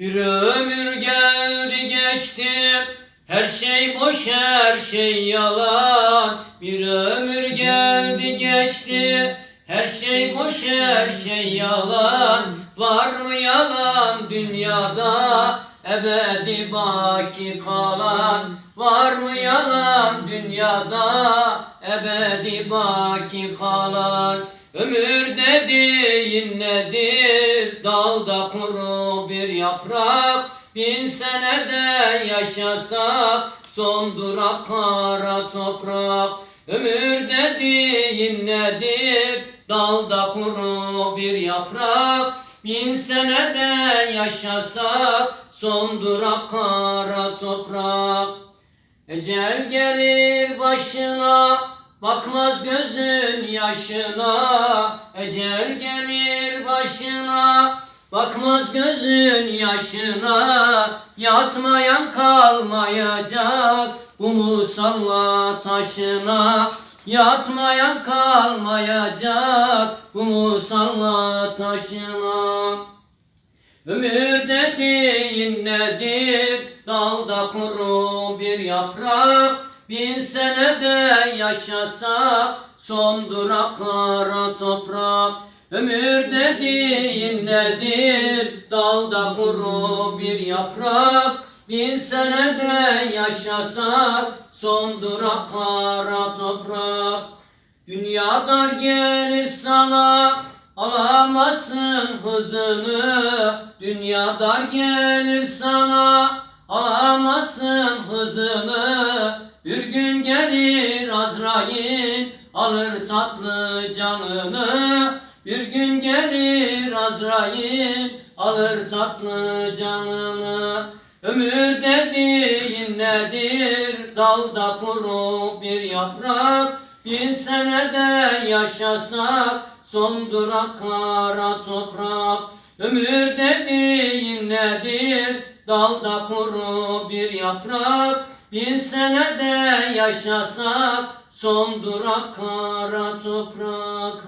Bir ömür geldi geçti Her şey boş her şey yalan. Bir ömür geldi geçti Her şey boş her şey yalan. Var mı yalan dünyada? Ebedi baki kalan. Var mı yalan dünyada? Ebedi baki kalan. Ömür dediğin nedir? Dalda kuru bir yaprak Bin senede yaşasak Son durak kara toprak Ömür dediğin nedir? Dalda kuru bir yaprak Bin senede yaşasak Son durak kara toprak Ecel gelir başına Bakmaz gözün yaşına Ecel gelir başına. Bakmaz gözün yaşına Yatmayan kalmayacak Bu musalla taşına. Yatmayan kalmayacak Bu musalla taşına. Ömür dediğin nedir? Dalda kuru bir yaprak Bin senede yaşasak Son durak kara toprak. Ömür dediğin nedir? Dalda kuru bir yaprak. Bin senede yaşasak Son durak kara toprak. Dünya dar gelir sana Alamazsın hızını. Dünya dar gelir sana Alamazsın hızını gelir Azrail Alır tatlı canını. Bir gün gelir Azrail Alır tatlı canını. Ömür dediğin nedir? Dalda kuru bir yaprak. Bin senede yaşasak Son durak kara toprak. Ömür dediğin nedir? Dalda kuru bir yaprak Bin senede yaşasak Son durak kara toprak